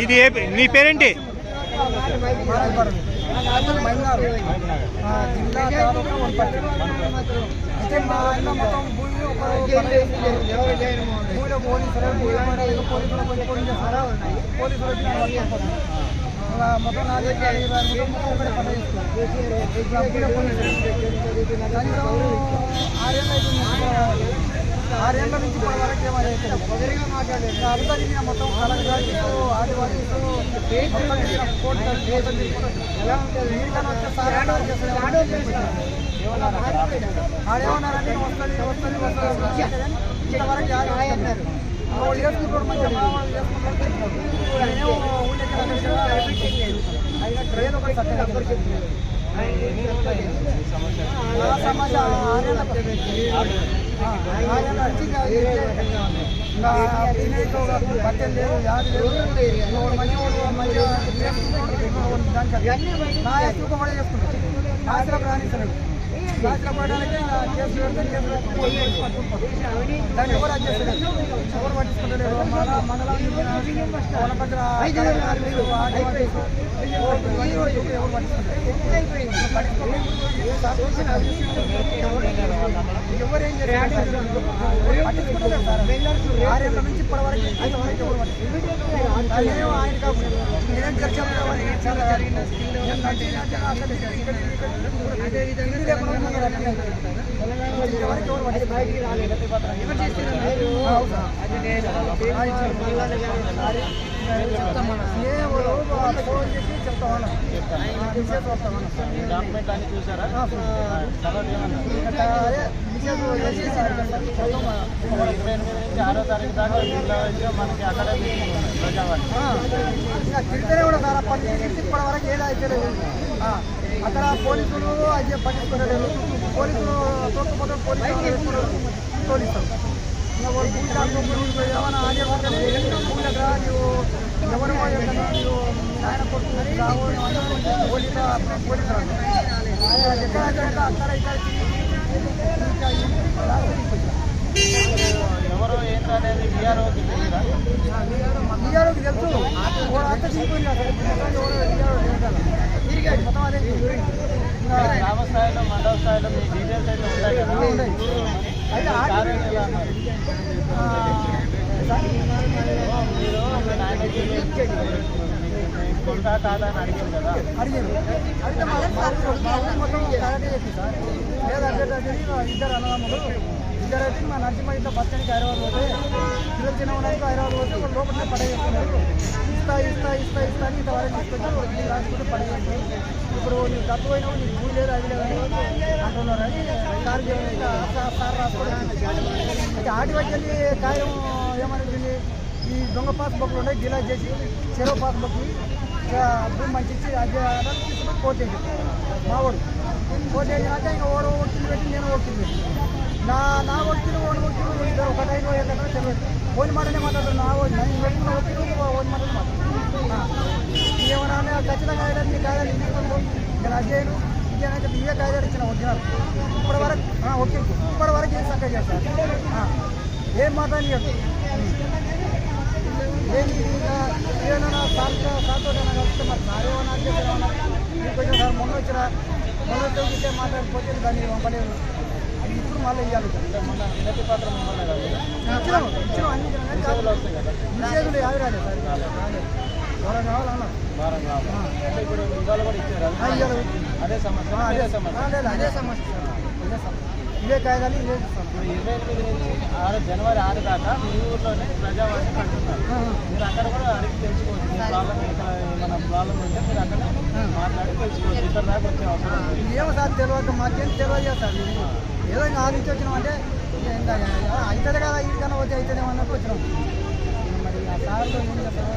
ఇది ఏ మీ పేరేంటి? మా మొత్తం నా దగ్గర ఆరేళ్ళ నుంచి ఇప్పటి వరకు అంతా తిరిగిన మొత్తం ఎలా ఉంటుంది వీరికన్నా ఆడేమన్నారంటే వస్తుంది వస్తుంది వస్తుంది ఇంతవరకు అన్నారు వాళ్ళు చేసుకుంటారు వాళ్ళు చేసుకుంటారు ఒకటి బట్టలు లేవు యాది లేవు ఇంకోటి మంచిగా దానికి నా ఎక్కువ కూడా చేసుకుంటాడు రాణిస్తున్నాడు ఆశలో పడడానికి ఇంకా కేసు పెడితే కేసు దాన్ని ఎవరు ఎవరు పట్టించుకుంటలేరు ఎవరు పట్టించుకుంటారు సార్ ఆరేళ్ళ నుంచి ఎవరు పట్టించుకుంటారు ఆయన అదే విధంగా లేకుండా ఉన్నారు అన్నీ. ఇంతవరకు ఎవరు పట్టించుకోలేదు. ఎవరు చేస్తున్నారు? ఆ, అవును సార్. ఆ, ఇచ్చారు. ఏ ఎవరు ఫోన్ చేసి చెప్తామన్నా విషయం వస్తామన్నా డాక్యుమెంట్ అన్ని చూసారా ఆ, సార్. తర్వాత ఏమన్నారు ఇంకా అదే విషయం చేసి చెప్తామన్నా ఇరవై ఎనిమిది నుంచి ఆరో తారీఖు దాకా జిల్లా వైద్య మనకి అకాడమీ ప్రజావాణి ఇంకా తిడితేనే కూడా సార్ అప్పటి నుంచి ఇప్పటి వరకు ఏదో అయితే లేదు ఆ, అక్కడ పోలీసులు అది పట్టించుకోలేదు. పోలీసులు తోకపోతే పోలీసులు దాటుకుంటూ నువ్వు ఏమైనా ఆడే ఉంటే భూమి దగ్గర నువ్వు ఎవరు నువ్వు ఆయన కొట్టుకుని పోలీసు అంటారు. ఎక్కడ అక్కడ ఇక్కడ ఎవరో ఏంటనేది విఆర్ఓకి తెలియదా గ్రామ స్థాయిలో మండల స్థాయిలో మీ డీటెయిల్స్ అయితే ఉంటాయి కదా. మీరు మీ నాయనకి కాదా అని అడిగారు కదా. అడిగారు. ఇద్దరు అన్నదమ్ములు ఇద్దరు అయితే మా నరసింహ ఇంట్లో బస్ హైదరాబాద్ పోతే పిల్లలు చిన్నవాళ్ళకి హైదరాబాద్ పోతే వాళ్ళు లోపలనే పడేస్తున్నారు ఇస్తా ఇస్తా ఇస్తా ఇస్తా అని ఇంతవరకు తీసుకొచ్చి ఈ రాసుకుంటే పడేసి ఇప్పుడు నీకు డబ్బు పోయినావు నీకు భూమి లేదు అది లేదు అంటున్నారు. అని సార్ సార్ సార్ రాసుకోవడం అయితే ఆటి వచ్చి కార్యం ఏమనిపించింది ఈ దొంగ పాస్ బుక్లు ఉన్నాయి డిలైట్ చేసి చెరో పాస్ బుక్ భూమి మంచి ఇచ్చి అది అలా తీసుకుని కోట్ మావాడు కోట్ వేసినాక ఇంకా ఓడ ఒత్తిడి పెట్టి నేను ఒత్తిడి పెట్టి. నా నా ఒత్తిడి ఓడి ఒత్తిడి ఇద్దరు ఒక టైం ఏంటంటే తెలియదు. ఓని మాటనే మాట్లాడతారు నా ఓడి నేను పెట్టిన ఒత్తిడి ఓని మాటనే మాట్లాడతాను ఏమన్నా ఖచ్చితంగా అయితే నీ కాయలు నేను అది చేయను ఇవే కాయలు ఇచ్చిన ఒరిజినల్ ఇప్పటి వరకు ఓకే ఇప్పటి వరకు ఏం సక్క చేస్తారు? ఏం మాట్లాడి ఏంటి ఇంకా ఏమైనా సార్తో సార్తో కలిస్తే మరి మీకు కొంచెం సార్ మొన్న వచ్చినా మొన్న వచ్చి మాట్లాడిపోతే దాన్ని పంపలేదు అది ఇప్పుడు మళ్ళీ ఇవ్వాలి అంటే మొన్న వినతి పత్రం ఇవ్వలేదు కదా ఇచ్చినాం అన్ని ఇచ్చినాం కదా నిషేధులు యావి రాలేదు సార్ రాలేదు ఎవరైనా కావాలన్నా వారం కావాలి అంటే ఇప్పుడు ఇవాళ కూడా ఇచ్చారు. అదే సమస్య. అదే అదే సమస్య. అదే సమస్య. ఇదే సమస్య. ఇవే ఇప్పుడు ఇరవై ఎనిమిది నుంచి ఆరు జనవరి ఆరు దాకా మీ ఊర్లోనే ప్రజావాణి కడుతున్నారు మీరు అక్కడ కూడా అడిగి తెలుసుకోవచ్చు. మీ ప్రాబ్లం ఏమైనా ప్రాబ్లం ఉంటే మీరు అక్కడ మాట్లాడి తెలుసుకోవచ్చు. ఇక్కడ దాకా వచ్చే అవసరం ఏమో సార్ తెలియదు మాకేం తెలియదు సార్. ఇది. ఏదో ఇంకా ఆలోచించి వచ్చినామంటే ఇంకా అవుతుంది కదా ఇంకన్నా వచ్చి అవుతుందేమో అన్నట్టు వచ్చినాం. మరి ఆ సార్లు ఏం చేస్తారో